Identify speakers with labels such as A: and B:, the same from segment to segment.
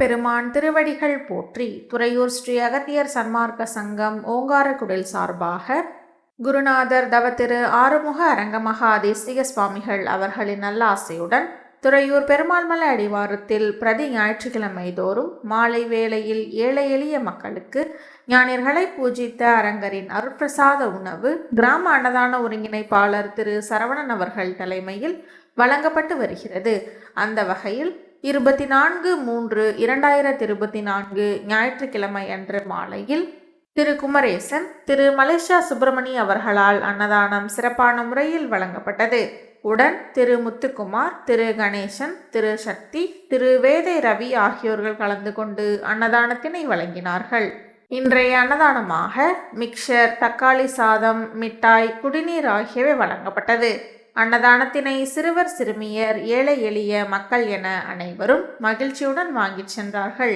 A: பெருமான் திருவடிகள் போற்றி துறையூர் ஸ்ரீ அகத்தியர் சன்மார்க்க சங்கம் ஓங்காரக்குடில் சார்பாக குருநாதர் தவத்திரு ஆறுமுக அரங்கமகா தேசிக சுவாமிகள் அவர்களின் நல்ல ஆசையுடன் துறையூர் பெருமாள்மலை அடிவாரத்தில் பிரதி ஞாயிற்றுக்கிழமை தோறும் மாலை வேளையில் ஏழை எளிய மக்களுக்கு ஞானியர்களை பூஜித்த அரங்கரின் அருட்பிரசாத உணவு கிராம அன்னதான ஒருங்கிணைப்பாளர் திரு சரவணன் அவர்கள் தலைமையில் வழங்கப்பட்டு வருகிறது. அந்த வகையில் இருபத்தி நான்கு மூன்று இரண்டாயிரத்தி இருபத்தி நான்கு ஞாயிற்றுக்கிழமை அன்று மாலையில் திரு குமரேசன் திரு மலேசியா சுப்பிரமணி அவர்களால் அன்னதானம் சிறப்பான முறையில் வழங்கப்பட்டது. உடன் திரு முத்துக்குமார் திரு கணேசன் திரு சக்தி திரு வேதை ரவி ஆகியோர்கள் கலந்து கொண்டு அன்னதானத்தினை வழங்கினார்கள். இன்றைய அன்னதானமாக மிக்சர் தக்காளி சாதம் மிட்டாய் குடிநீர் ஆகியவை வழங்கப்பட்டது. அன்னதானத்தினை சிறுவர் சிறுமியர் ஏழை எளிய மக்கள் என அனைவரும் மகிழ்ச்சியுடன் வாங்கிச் சென்றார்கள்.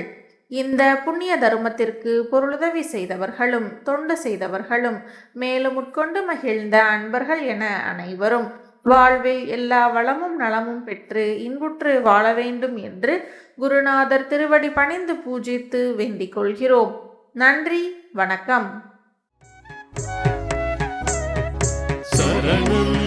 A: இந்த புண்ணிய தருமத்திற்கு பொருளுதவி செய்தவர்களும் தொண்டு செய்தவர்களும் மேலும் உட்கொண்டு மகிழ்ந்த அன்பர்கள் என அனைவரும் வாழ்வில் எல்லா வளமும் நலமும் பெற்று இன்புற்று வாழ வேண்டும் என்று குருநாதர் திருவடி பணிந்து பூஜித்து வேண்டிக் கொள்கிறோம். நன்றி வணக்கம்.
B: சரணம்.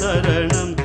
B: சரணம்.